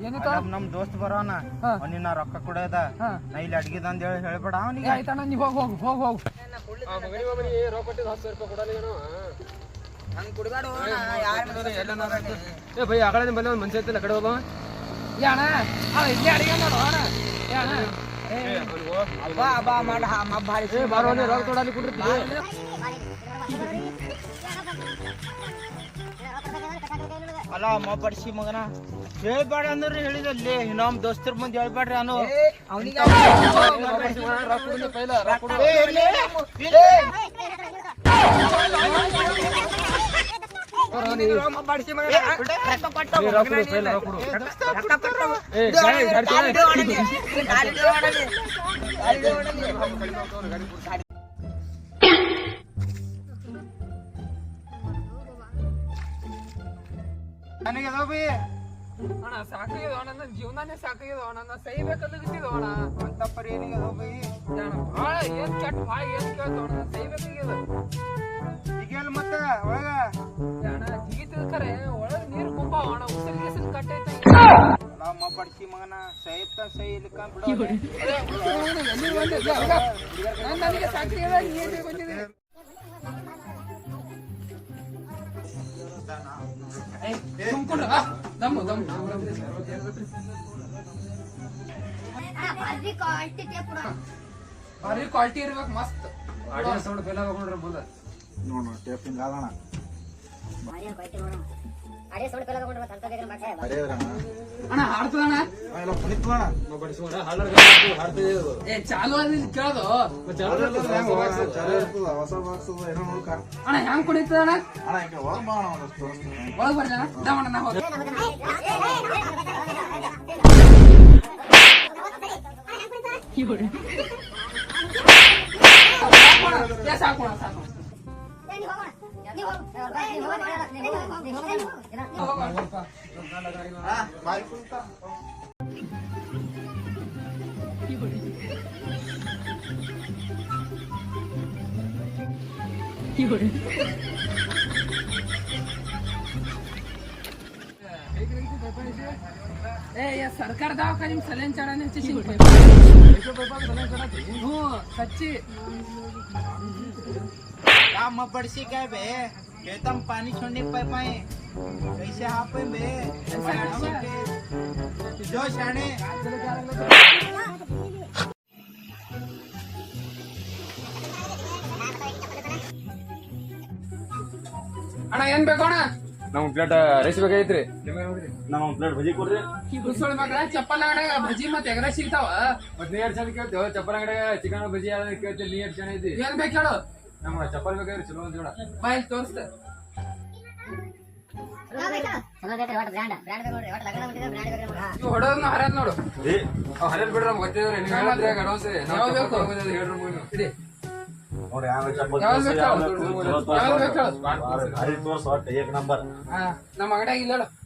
ಏನಿತ್ತು ನಮ್- ನಮ್ ದೋಸ್ತ್ ಬರೋನ ಹಾ. ಅವ್ನಿಗೆ ನಾ ರೊಕ್ಕ ಕೊಡೋದ ಹಾ. ನಾ ಇಲ್ಲಿ ಅಡ್ಗಿದ ಅಂತ ಹೇಳಿ ಹೇಳ್ಬೇಡ ಅವನಿಗೆ ಆಯ್ತಣ್ಣ ನೀ ಹೋಗ್ ಹೋಗ್ ಹೋಗ್ ಹೋಗ್ ಏ ಭಯ ಆ ಕಡೆ ಬಂದ ಒಂದು ಮನುಷ್ಯ ಐತಿಲ್ಲ ಕಡೆ ಹೋಗೋ ಅಣ್ಣ ಅವ ಇಲ್ಲೇ ಅಡಿಗೆ ಮಾಡು ಅಣ್ಣ ಅಬ್ಬಾ ಅಣ್ಣ ಏ, ಏ ಬಾರೋ ನೀ ರೊಕ್ಕ ಕೊಡಲಿ ಕುಡ್ರಿ ಅಲ್ಲ ಅಮ್ಮ ಬಡ್ಸಿ ಮಗನ. ಹೇಳ್ಬೇಡ ಅಂದ್ರೆ ಹೇಳಿದಲ್ಲಿ. ನಮ್ ದೋಸ್ತರ ಮುಂದೆ ಹೇಳ್ಬೇಡ್ರಿ ನಾನು. ರೊಕ್ಕ ನನಗೆ ಅದಾವ ಬಿ ಅಣ್ಣ ಸಾಕಾಗ್ಯದ ಅಣ್ಣ ನನ್ನ ಜೀವನಾನೇ ಸಾಕಾಗ್ಯದ ಅಣ್ಣ ನಾನು ಸಹಿಬೇಕಂದಿದ್ದು ಅಣ್ಣ. ಅಂತ ಪರಿ ಏನಿಗೆ ಅದಾವ ಬಿ ಏ ಅಣ್ಣ ಭಾಳ ಏನ್ ಕೆಟ್ಟ ಭಾಳ ಏನ್ ಕೇಳ್ತಾವ ಅಣ್ಣ ಸಹಿಬೇಕಾಗ್ಯದ. ಈಗೆಲ್ಲ ಮತ್ತೆ ಒಳಗ? ಅಣ್ಣ ಜಿಗಿತದ ಖರೆ ಒಳಗ್ ನೀರು ತುಂಬ ಅಣ್ಣ ಉಸಿರು ಕಟ್ಟೈತೆ. ಅಮ್ಮ ಬಡ್ಸಿ ಮಗನ ಸಹಿತ ಸಹಿ ಇಲ್ಲಿಕ ಬಿಡು ನನಗೆ ಸಾಕಾಗ್ಯದ ನೀ ಏನ್ ಬಂದಿದೆ ಭಾರಿ ಕ್ವಾಲಿಟಿ ಇರ್ಬೇಕು ಮಸ್ತ್. ಸೌಂಡ್ ಬೆಲ್ಲ ಹೋಗ್ಕೊಂಡ್ರೆ ಮುಂದೆ ನೋಡು ಟೇಪಿಂಗ್ ಆಗೋಣ. ಭಾರಿ ಕ್ವಾಂಟಿಟಿ ನೋಡು. ಅದೇ ಸೌಂಡ್ ಬೆಲ್ಲ ತಗೊಂಡ್ರೆ ಮತ್ತೆ ಅಂತದೇ ಮಾಡ್ತಾರೆ ಅರೇದ್ರಣ್ಣ ಅಣ್ಣ ಹಾಡ್ತದಣ್ಣ ಎಲ್ಲ ಕುಣಿತ್ವಣ ಏ ಚಾಲು ಅದ ಕೇಳೋದು ಹೊಸ ಬಾಕ್ಸ್ ಏನೋ ನೋಡ್ಕ ಅಣ್ಣ ಹೆಂಗ್ ಕುಡಿತದ ಅಣ್ಣ ಈಗ ಹೊರ ಬಾ ಅಣ್ಣ ಒಂದಷ್ಟು ತೋರಿಸ್ತೀನಿ ಒಳಗ್ ಬರ್ಲಿ ಅಣ್ಣ ದಮ್ಮಣ್ಣ ನಾ ಹೋಗಿ ಏ ಸಾಕು 이거를 ए सरकार दवाखान्यात सल्यान चढवण्याची शिंपे हो सच्ची काम बड़सी काय बे खेतम पानी छोड़ने पाए पाए कैसे हाँ पे बे जो शाणे ಅಣ್ಣ ಏನ್ ಬೇಕು ಅಣ್ಣ ನಮ್ಗೆ ಪ್ಲೇಟ್ ರೈಸ್ ಬೇಕಾಗೈತ್ರಿ ನಾವು ಒಂದು ಪ್ಲೇಟ್ ಭಜಿ ಕೊಡ್ರಿ ಕುಸೋಳ ಮಗಳ ಚಪ್ಪಲ್ ಅಂಗಡಿಯಾಗ ಭಜಿ ಮತ್ತೆ ಎಗರ ಸಿಗ್ತಾವ ಮತ್ತೆ ನೀ ಎರಡು ಜನ ಕೇಳ್ತೇವೆ ಚಪ್ಪಲ್ ಅಂಗಡಿ ಚಿಕನ್ ಬಜ್ಜಿ ಯಾವ್ದು ಕೇಳ್ತೀವಿ ನೀ ಎರಡು ಜನ ಇದ್ದಿ ಏನ್ ಬೇಕು ಹೇಳು ನಮ್ಗೆ ಚಪ್ಪಲ್ ಬೇಕಾದ್ರೆ ಚಲೋ ಅಂತ ಹೇಳ. ಬಾಯ್ ತೋರಿಸ್ತ. ಹೊಡೋದ್ನ ನೋಡು. ಬಿಡ್ರಿ ನಮ್ಗೆ ಗೊತ್ತಿದ್ರೆ ನೀವು ಹೇಳಿದ್ರೆ ಅಡ್ವಾನ್ಸ್ ಬೇಕು? ಹೇಳ್ರಿ ನೋಡಿ ಯಾವ್ದು ಬೇಕು? ತೋರ್ಸ ಏಕ್ ನಂಬರ್. ನಮ್ಮ ಅಂಗಡಿಯಾಗ ಇಲ್ಲ